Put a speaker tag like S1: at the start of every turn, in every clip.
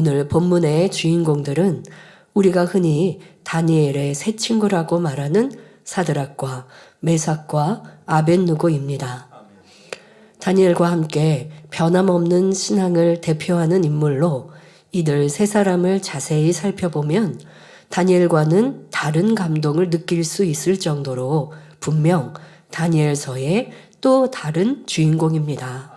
S1: 오늘 본문의 주인공들은 우리가 흔히 다니엘의 새 친구라고 말하는 사드락과 메삭과 아벤누고입니다. 다니엘과 함께 변함없는 신앙을 대표하는 인물로 이들 세 사람을 자세히 살펴보면 다니엘과는 다른 감동을 느낄 수 있을 정도로 분명 다니엘서의 또 다른 주인공입니다.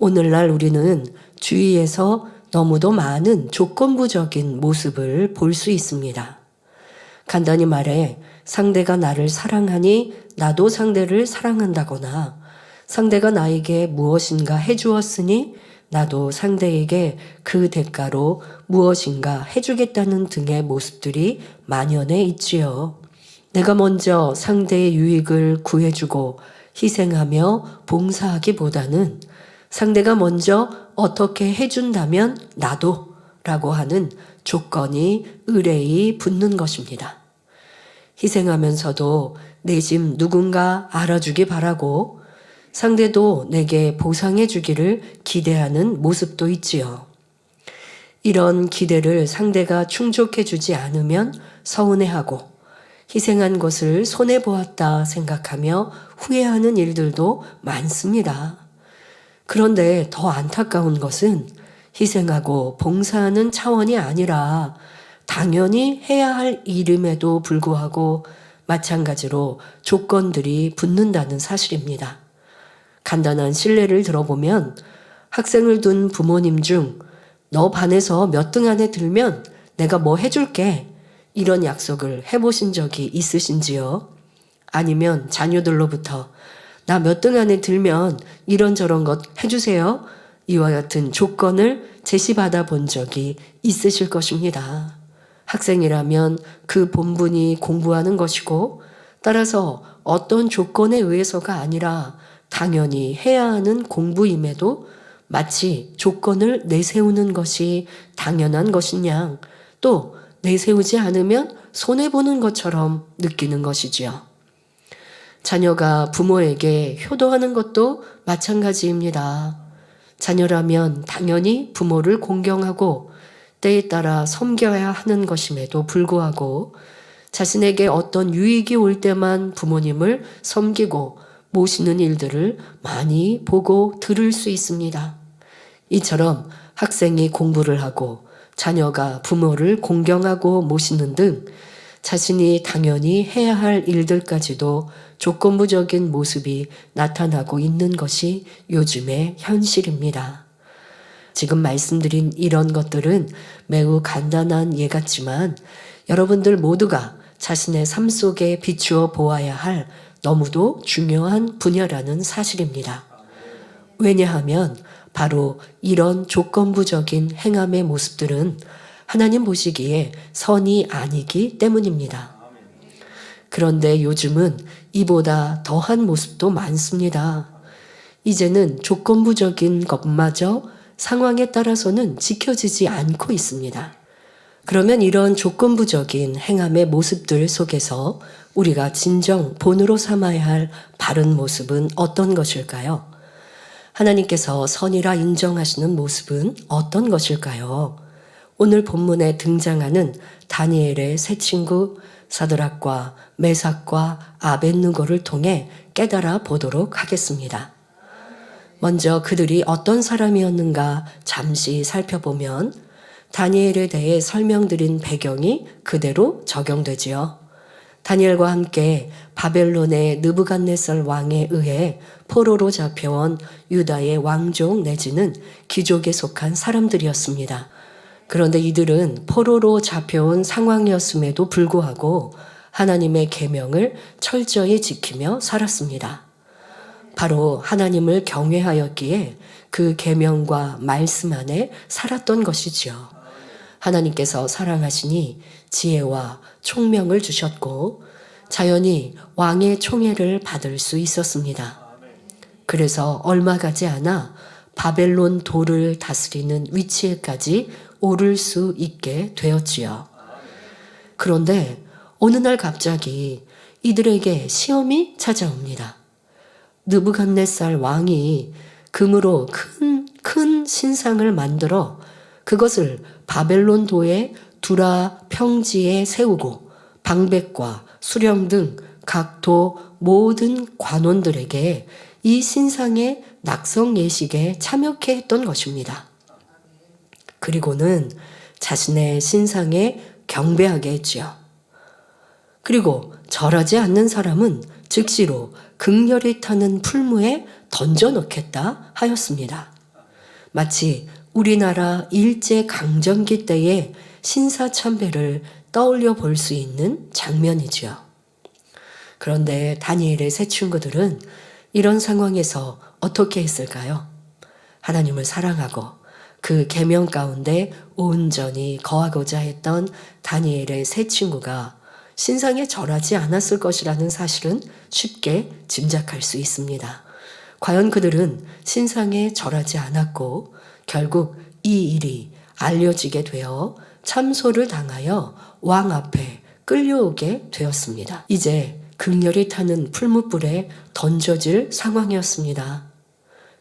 S1: 오늘날 우리는 주위에서 너무도 많은 조건부적인 모습을 볼 수 있습니다. 간단히 말해 상대가 나를 사랑하니 나도 상대를 사랑한다거나 상대가 나에게 무엇인가 해주었으니 나도 상대에게 그 대가로 무엇인가 해주겠다는 등의 모습들이 만연해 있지요. 내가 먼저 상대의 유익을 구해주고 희생하며 봉사하기보다는 상대가 먼저 어떻게 해준다면 나도 라고 하는 조건이 의뢰히 붙는 것입니다. 희생하면서도 내집 누군가 알아주기 바라고 상대도 내게 보상해 주기를 기대하는 모습도 있지요. 이런 기대를 상대가 충족해 주지 않으면 서운해하고 희생한 것을 손해보았다 생각하며 후회하는 일들도 많습니다. 그런데 더 안타까운 것은 희생하고 봉사하는 차원이 아니라 당연히 해야 할 일임에도 불구하고 마찬가지로 조건들이 붙는다는 사실입니다. 간단한 신뢰를 들어보면 학생을 둔 부모님 중 너 반에서 몇 등 안에 들면 내가 뭐 해줄게. 이런 약속을 해보신 적이 있으신지요? 아니면 자녀들로부터 나 몇 등 안에 들면 이런저런 것 해주세요. 이와 같은 조건을 제시받아 본 적이 있으실 것입니다. 학생이라면 그 본분이 공부하는 것이고 따라서 어떤 조건에 의해서가 아니라 당연히 해야 하는 공부임에도 마치 조건을 내세우는 것이 당연한 것이냐 또 내세우지 않으면 손해보는 것처럼 느끼는 것이지요. 자녀가 부모에게 효도하는 것도 마찬가지입니다. 자녀라면 당연히 부모를 공경하고 때에 따라 섬겨야 하는 것임에도 불구하고 자신에게 어떤 유익이 올 때만 부모님을 섬기고 모시는 일들을 많이 보고 들을 수 있습니다. 이처럼 학생이 공부를 하고 자녀가 부모를 공경하고 모시는 등 자신이 당연히 해야 할 일들까지도 조건부적인 모습이 나타나고 있는 것이 요즘의 현실입니다. 지금 말씀드린 이런 것들은 매우 간단한 예 같지만 여러분들 모두가 자신의 삶 속에 비추어 보아야 할 너무도 중요한 분야라는 사실입니다. 왜냐하면 바로 이런 조건부적인 행함의 모습들은 하나님 보시기에 선이 아니기 때문입니다. 그런데 요즘은 이보다 더한 모습도 많습니다. 이제는 조건부적인 것마저 상황에 따라서는 지켜지지 않고 있습니다. 그러면 이런 조건부적인 행함의 모습들 속에서 우리가 진정 본으로 삼아야 할 바른 모습은 어떤 것일까요? 하나님께서 선이라 인정하시는 모습은 어떤 것일까요? 오늘 본문에 등장하는 다니엘의 새 친구 사드락과 메삭과 아벤누고를 통해 깨달아 보도록 하겠습니다. 먼저 그들이 어떤 사람이었는가 잠시 살펴보면 다니엘에 대해 설명드린 배경이 그대로 적용되지요. 다니엘과 함께 바벨론의 느부갓네살 왕에 의해 포로로 잡혀온 유다의 왕족 내지는 귀족에 속한 사람들이었습니다. 그런데 이들은 포로로 잡혀온 상황이었음에도 불구하고 하나님의 계명을 철저히 지키며 살았습니다. 바로 하나님을 경외하였기에 그 계명과 말씀 안에 살았던 것이지요. 하나님께서 사랑하시니 지혜와 총명을 주셨고 자연히 왕의 총애를 받을 수 있었습니다. 그래서 얼마 가지 않아 바벨론 도를 다스리는 위치에까지 오를 수 있게 되었지요. 그런데 어느 날 갑자기 이들에게 시험이 찾아옵니다. 느부갓네살 왕이 금으로 큰, 큰 신상을 만들어 그것을 바벨론 도의 두라 평지에 세우고 방백과 수령 등 각도 모든 관원들에게 이 신상의 낙성 예식에 참여케 했던 것입니다. 그리고는 자신의 신상에 경배하게 했지요. 그리고 절하지 않는 사람은 즉시로 극렬히 타는 풀무에 던져 넣겠다 하였습니다. 마치 우리나라 일제 강점기 때의 신사 참배를 떠올려 볼 수 있는 장면이지요. 그런데 다니엘의 세 친구들은 이런 상황에서 어떻게 했을까요? 하나님을 사랑하고 그 계명 가운데 온전히 거하고자 했던 다니엘의 세 친구가 신상에 절하지 않았을 것이라는 사실은 쉽게 짐작할 수 있습니다. 과연 그들은 신상에 절하지 않았고 결국 이 일이 알려지게 되어 참소를 당하여 왕 앞에 끌려오게 되었습니다. 이제 극렬히 타는 풀무불에 던져질 상황이었습니다.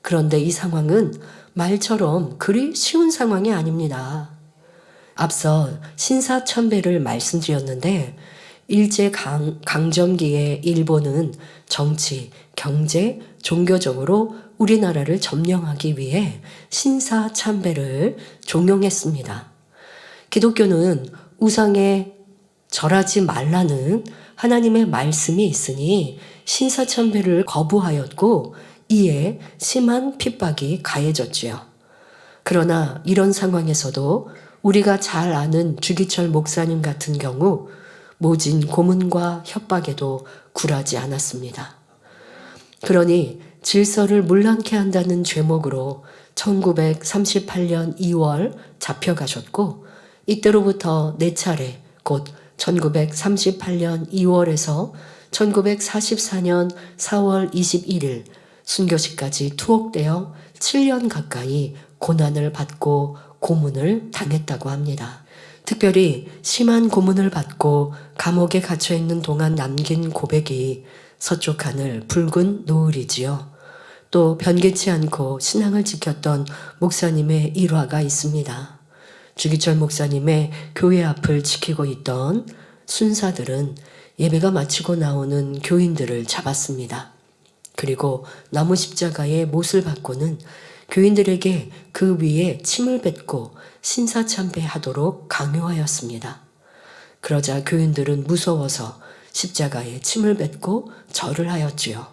S1: 그런데 이 상황은 말처럼 그리 쉬운 상황이 아닙니다. 앞서 신사천배를 말씀드렸는데 일제 강, 강점기에 일본은 정치, 경제, 종교적으로 우리나라를 점령하기 위해 신사참배를 종용했습니다. 기독교는 우상에 절하지 말라는 하나님의 말씀이 있으니 신사참배를 거부하였고 이에 심한 핍박이 가해졌지요. 그러나 이런 상황에서도 우리가 잘 아는 주기철 목사님 같은 경우 모진 고문과 협박에도 굴하지 않았습니다. 그러니 질서를 문란케 한다는 죄목으로 1938년 2월 잡혀가셨고 이때로부터 네 차례 곧 1938년 2월에서 1944년 4월 21일 순교시까지 투옥되어 7년 가까이 고난을 받고 고문을 당했다고 합니다. 특별히 심한 고문을 받고 감옥에 갇혀 있는 동안 남긴 고백이 서쪽 하늘 붉은 노을이지요. 또 변개치 않고 신앙을 지켰던 목사님의 일화가 있습니다. 주기철 목사님의 교회 앞을 지키고 있던 순사들은 예배가 마치고 나오는 교인들을 잡았습니다. 그리고 나무 십자가의 못을 받고는 교인들에게 그 위에 침을 뱉고 신사참배하도록 강요하였습니다. 그러자 교인들은 무서워서 십자가에 침을 뱉고 절을 하였지요.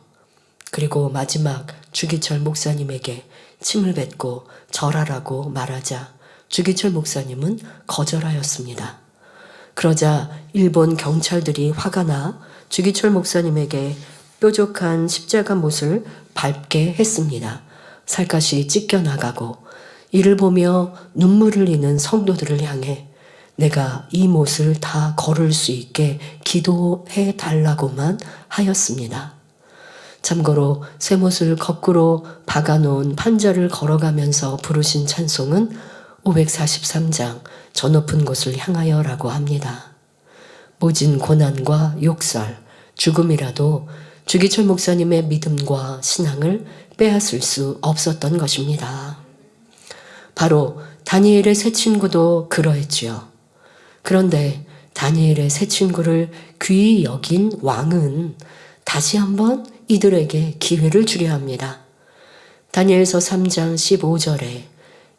S1: 그리고 마지막 주기철 목사님에게 침을 뱉고 절하라고 말하자 주기철 목사님은 거절하였습니다. 그러자 일본 경찰들이 화가 나 주기철 목사님에게 뾰족한 십자가 못을 밟게 했습니다. 살갗이 찢겨나가고 이를 보며 눈물을 흘리는 성도들을 향해 내가 이 못을 다 걸을 수 있게 기도해 달라고만 하였습니다. 참고로 쇠못을 거꾸로 박아놓은 판자를 걸어가면서 부르신 찬송은 543장 저 높은 곳을 향하여라고 합니다. 모진 고난과 욕설, 죽음이라도 주기철 목사님의 믿음과 신앙을 빼앗을 수 없었던 것입니다. 바로 다니엘의 새 친구도 그러했지요. 그런데 다니엘의 새 친구를 귀히 여긴 왕은 다시 한번 이들에게 기회를 주려 합니다. 다니엘서 3장 15절에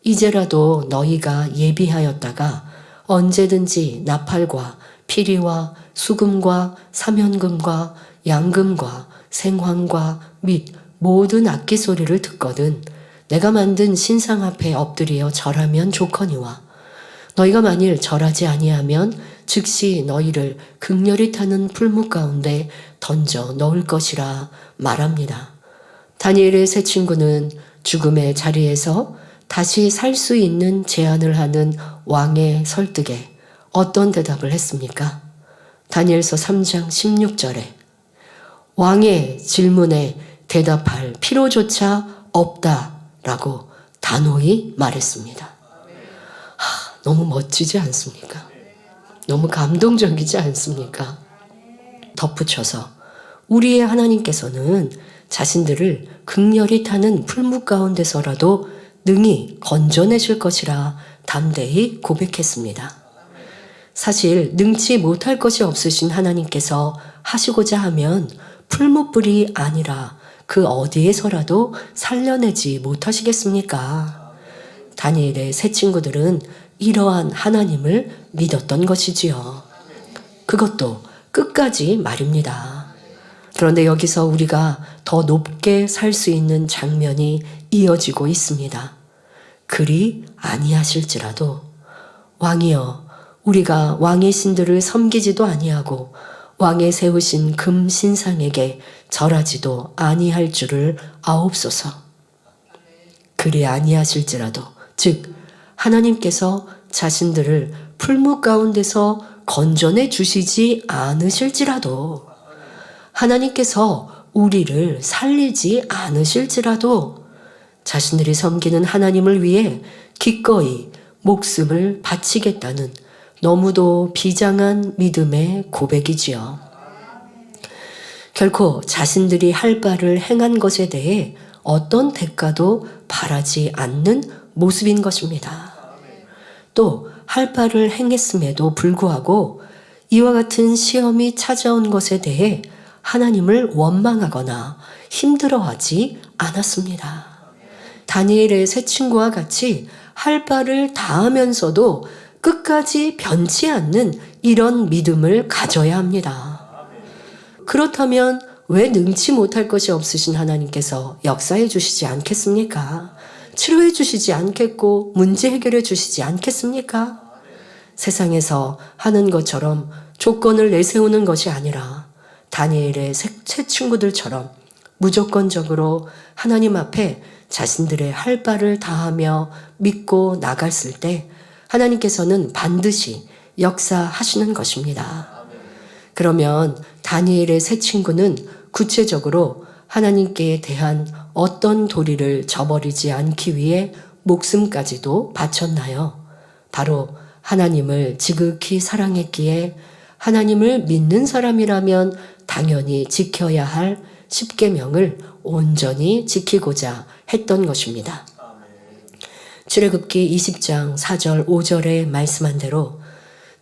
S1: 이제라도 너희가 예비하였다가 언제든지 나팔과 피리와 수금과 사면금과 양금과 생황과 및 모든 악기 소리를 듣거든 내가 만든 신상 앞에 엎드려 절하면 좋거니와 너희가 만일 절하지 아니하면 즉시 너희를 극렬히 타는 풀무 가운데 던져 넣을 것이라 말합니다. 다니엘의 새 친구는 죽음의 자리에서 다시 살 수 있는 제안을 하는 왕의 설득에 어떤 대답을 했습니까? 다니엘서 3장 16절에 왕의 질문에 대답할 필요조차 없다라고 단호히 말했습니다. 하, 너무 멋지지 않습니까? 너무 감동적이지 않습니까? 덧붙여서 우리의 하나님께서는 자신들을 극렬히 타는 풀무 가운데서라도 능히 건져내실 것이라 담대히 고백했습니다. 사실 능치 못할 것이 없으신 하나님께서 하시고자 하면 풀무불이 아니라 그 어디에서라도 살려내지 못하시겠습니까? 다니엘의 새 친구들은 이러한 하나님을 믿었던 것이지요. 그것도 끝까지 말입니다. 그런데 여기서 우리가 더 높게 살 수 있는 장면이 이어지고 있습니다. 그리 아니하실지라도 왕이여 우리가 왕의 신들을 섬기지도 아니하고 왕의 세우신 금 신상에게 절하지도 아니할 줄을 아옵소서. 그리 아니하실지라도 즉 하나님께서 자신들을 풀무 가운데서 건져내 주시지 않으실지라도 하나님께서 우리를 살리지 않으실지라도 자신들이 섬기는 하나님을 위해 기꺼이 목숨을 바치겠다는 너무도 비장한 믿음의 고백이지요. 결코 자신들이 할 바를 행한 것에 대해 어떤 대가도 바라지 않는 모습인 것입니다. 또 할 바를 행했음에도 불구하고 이와 같은 시험이 찾아온 것에 대해 하나님을 원망하거나 힘들어하지 않았습니다. 다니엘의 새 친구와 같이 할 바를 다하면서도 끝까지 변치 않는 이런 믿음을 가져야 합니다. 그렇다면 왜 능치 못할 것이 없으신 하나님께서 역사해 주시지 않겠습니까? 치료해 주시지 않겠고 문제 해결해 주시지 않겠습니까? 세상에서 하는 것처럼 조건을 내세우는 것이 아니라 다니엘의 새, 새 친구들처럼 무조건적으로 하나님 앞에 자신들의 할 바를 다하며 믿고 나갔을 때 하나님께서는 반드시 역사하시는 것입니다. 그러면 다니엘의 새 친구는 구체적으로 하나님께 대한 어떤 도리를 저버리지 않기 위해 목숨까지도 바쳤나요? 바로 하나님을 지극히 사랑했기에 하나님을 믿는 사람이라면 당연히 지켜야 할 십계명을 온전히 지키고자 했던 것입니다. 출애굽기 20장 4절 5절에 말씀한 대로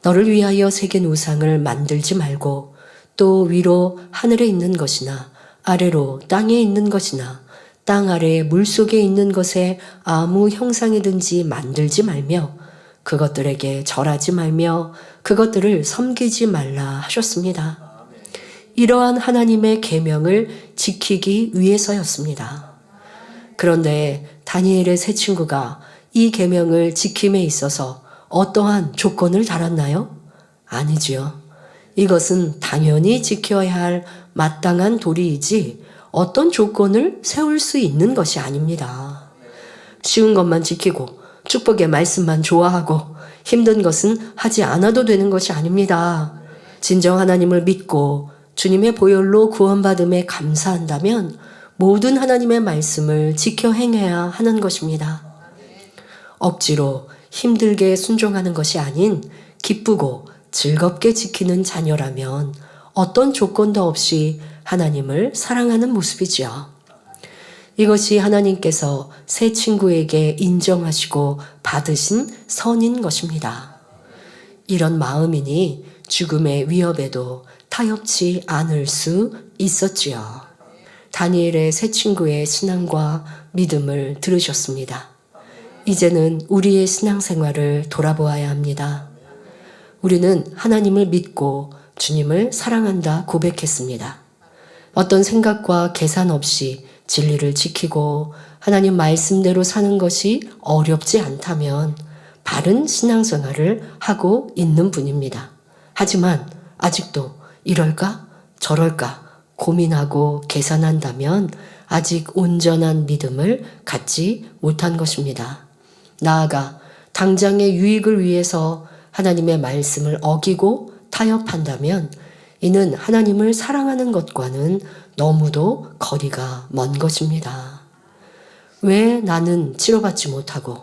S1: 너를 위하여 새긴 우상을 만들지 말고 또 위로 하늘에 있는 것이나 아래로 땅에 있는 것이나 땅 아래 물 속에 있는 것에 아무 형상이든지 만들지 말며 그것들에게 절하지 말며 그것들을 섬기지 말라 하셨습니다. 이러한 하나님의 계명을 지키기 위해서였습니다. 그런데 다니엘의 새 친구가 이 계명을 지킴에 있어서 어떠한 조건을 달았나요? 아니지요. 이것은 당연히 지켜야 할 마땅한 도리이지 어떤 조건을 세울 수 있는 것이 아닙니다. 쉬운 것만 지키고 축복의 말씀만 좋아하고 힘든 것은 하지 않아도 되는 것이 아닙니다. 진정 하나님을 믿고 주님의 보혈로 구원받음에 감사한다면 모든 하나님의 말씀을 지켜 행해야 하는 것입니다. 억지로 힘들게 순종하는 것이 아닌 기쁘고 즐겁게 지키는 자녀라면 어떤 조건도 없이 하나님을 사랑하는 모습이지요. 이것이 하나님께서 새 친구에게 인정하시고 받으신 선인 것입니다. 이런 마음이니 죽음의 위협에도 타협치 않을 수 있었지요. 다니엘의 새 친구의 신앙과 믿음을 들으셨습니다. 이제는 우리의 신앙생활을 돌아보아야 합니다. 우리는 하나님을 믿고 주님을 사랑한다 고백했습니다. 어떤 생각과 계산 없이 진리를 지키고 하나님 말씀대로 사는 것이 어렵지 않다면 바른 신앙생활을 하고 있는 분입니다. 하지만 아직도 이럴까 저럴까 고민하고 계산한다면 아직 온전한 믿음을 갖지 못한 것입니다. 나아가 당장의 유익을 위해서 하나님의 말씀을 어기고 타협한다면 이는 하나님을 사랑하는 것과는 너무도 거리가 먼 것입니다. 왜 나는 치료받지 못하고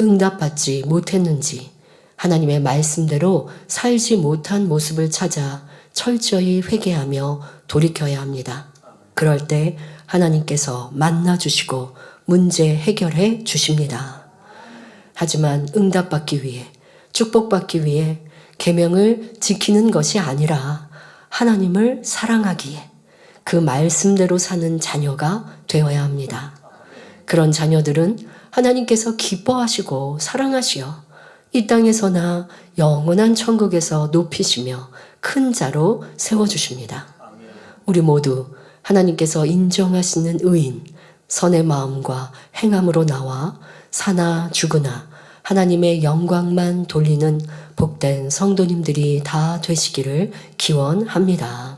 S1: 응답받지 못했는지 하나님의 말씀대로 살지 못한 모습을 찾아 철저히 회개하며 돌이켜야 합니다. 그럴 때 하나님께서 만나 주시고 문제 해결해 주십니다. 하지만 응답받기 위해 축복받기 위해 계명을 지키는 것이 아니라 하나님을 사랑하기에 그 말씀대로 사는 자녀가 되어야 합니다. 그런 자녀들은 하나님께서 기뻐하시고 사랑하시어 이 땅에서나 영원한 천국에서 높이시며 큰 자로 세워주십니다. 우리 모두 하나님께서 인정하시는 의인, 선의 마음과 행함으로 나와 사나 죽으나 하나님의 영광만 돌리는 복된 성도님들이 다 되시기를 기원합니다.